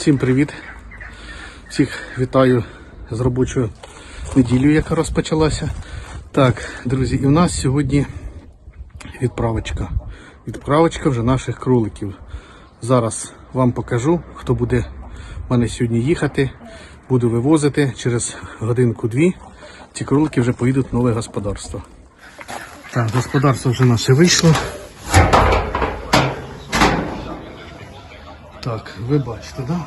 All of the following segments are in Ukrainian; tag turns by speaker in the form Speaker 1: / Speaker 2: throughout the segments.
Speaker 1: Всім привіт! Всіх вітаю з робочою неділею, яка розпочалася. Так, друзі, і в нас сьогодні відправочка. Відправочка вже наших кроликів. Зараз вам покажу, хто буде в мене сьогодні їхати. Буду вивозити через годинку-дві. Ці кролики вже поїдуть в нове господарство. Так, господарство вже наше вийшло. Так, ви бачите, да?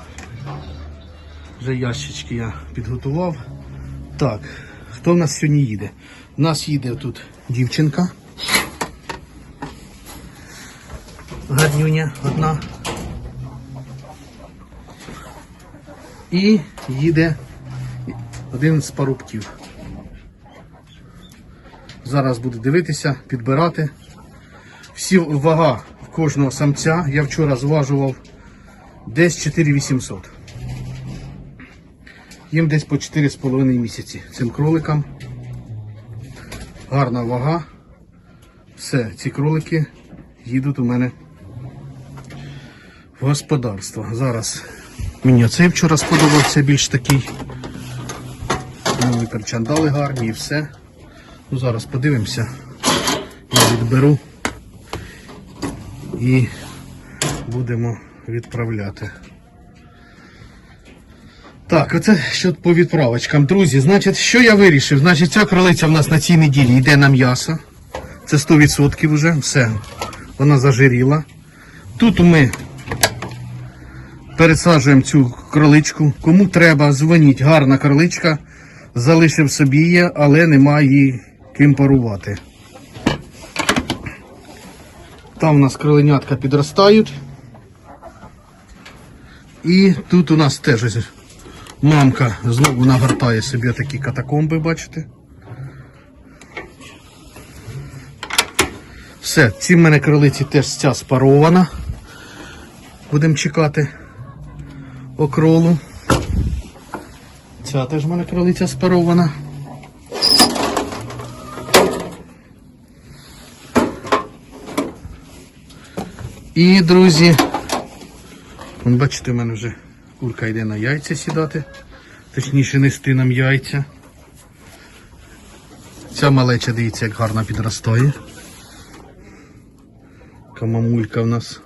Speaker 1: Вже ящички я підготував. Так, хто в нас сьогодні їде? У нас їде тут дівчинка. Гарнюня одна. І їде один з парубків. Зараз буду дивитися, підбирати. Всі вага кожного самця. Я вчора зважував десь 4800. Їм десь по 4,5 місяці цим кроликам. Гарна вага. Все, ці кролики їдуть у мене в господарство. Зараз мені оцей вчора сподобався більш такий. Нові перчандали гарні і все. Ну, зараз подивимося. Я відберу і будемо відправляти. Так, оце що по відправочкам. Друзі, значить, що я вирішив? Значить, ця кролиця в нас на цій неділі йде на м'ясо. Це 100% вже, все. Вона зажиріла. Тут ми пересаджуємо цю кроличку. Кому треба, дзвоніть. Гарна кроличка. Залишив собі є, але немає її ким парувати. Там у нас кроленятка підростають. І тут у нас теж мамка знову нагортає собі такі катакомби, бачите? Все, ці в мене кролиці теж ця спарована. Будемо чекати окролу. Ця теж в мене кролиця спарована. І, друзі, Вон, бачите, у мене вже курка йде на яйця сідати. Точніше нести нам яйця. Ця малеча, дивіться, як гарно підростає. Така мамулька в нас.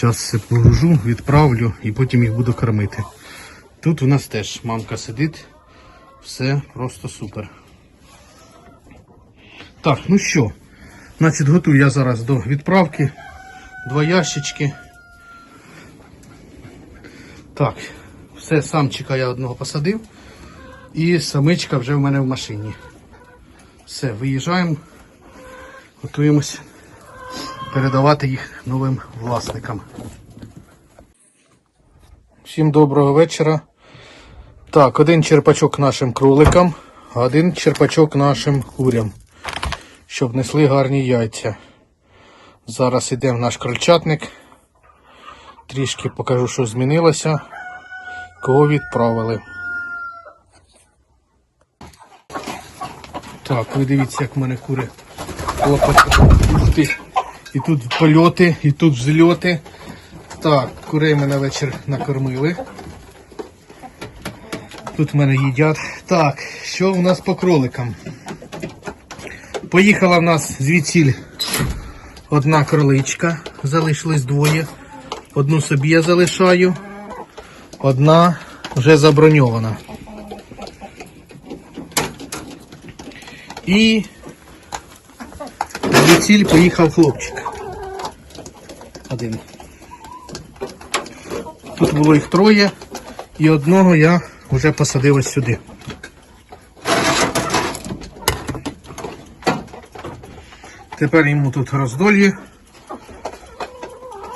Speaker 1: Зараз все погружу, відправлю і потім їх буду кормити. Тут у нас теж мамка сидить. Все просто супер. Так, ну що, значить готую я зараз до відправки. Два ящички. Так, все, самчика я одного посадив. І самичка вже в мене в машині. Все, виїжджаємо, готуємося передавати їх новим власникам. Всім доброго вечора. Так, один черпачок нашим кроликам, а один черпачок нашим курям, щоб несли гарні яйця. Зараз йде в наш крольчатник. Трішки покажу, що змінилося, кого відправили. Так, ви дивіться, як в мене кури лопать. Ух ти. І тут польоти, і тут взльоти. Так, курей ми на вечір накормили. Тут в мене їдять. Так, що у нас по кроликам? Поїхала в нас звідсіль одна кроличка, залишилось двоє. Одну собі я залишаю, одна вже заброньована. І звідсіль поїхав хлопчик. Один. Тут було їх троє, і одного я вже посадив ось сюди. Тепер йому тут роздольє.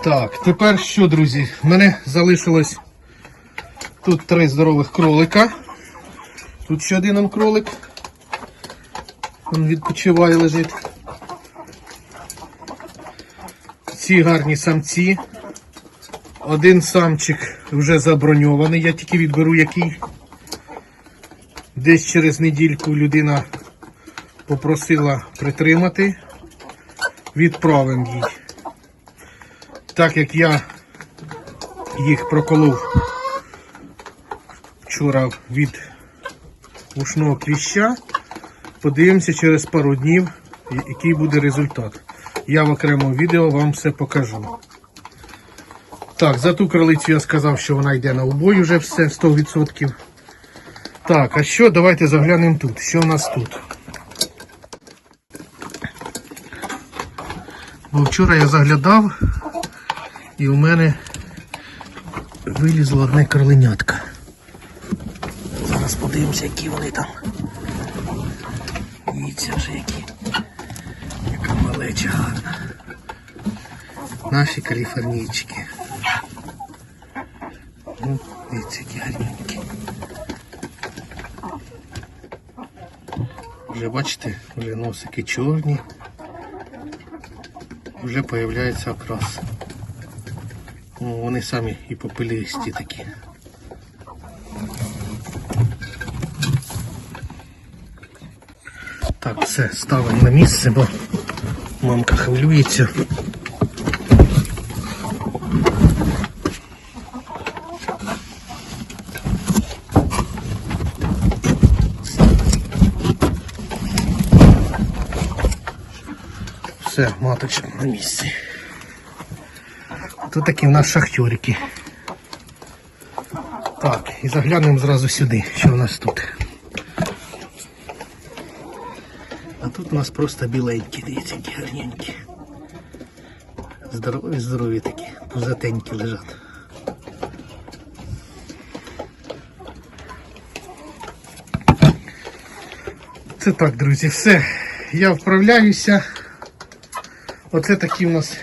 Speaker 1: Так, тепер що, друзі? В мене залишилось тут три здорових кролика. Тут ще один кролик. Він відпочиває, лежить. Ці гарні самці. Один самчик вже заброньований, я тільки відберу який. Десь через недільку людина попросила притримати. Відправимо їй. Так як я їх проколов вчора від ушного кліща. Подивимося через пару днів, який буде результат. Я в окремому відео вам все покажу. Так, за ту кролицю я сказав, що вона йде на убой вже все 100%. Так, а що? Давайте заглянемо тут. Що в нас тут? Бо вчора я заглядав, і у мене вилізло одне кроленятка. Зараз подивимося, які вони там. Дивіться вже які. Яка малеча гарна. Наші каліфорнійчики. Ну, дивіться, які гарненькі. Вже бачите, вже носики чорні. Вже появляється окрас. Вони самі і попелісті такі. Так, все, ставимо на місце, бо мамка хвилюється. Все, маточка на місці. Тут такі в нас шахтьорики. Так, і заглянемо зразу сюди, що у нас тут. А тут у нас просто біленькі, дивіться, гарненькі. Здорові, здорові такі, пузатенькі лежать. Це так, друзі, все. Я вправляюся. Оце такі у нас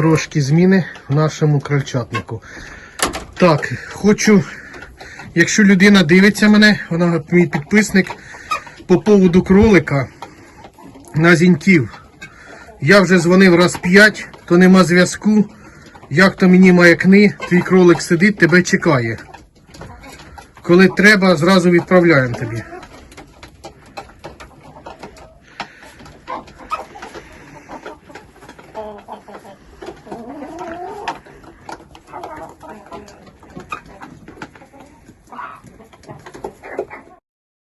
Speaker 1: трошки зміни в нашому крольчатнику. Так, хочу, якщо людина дивиться мене, вона мій підписник по поводу кролика на зіньків. Я вже дзвонив раз п'ять, то нема зв'язку. Як то мені маякни, твій кролик сидить, тебе чекає. Коли треба, зразу відправляємо тобі.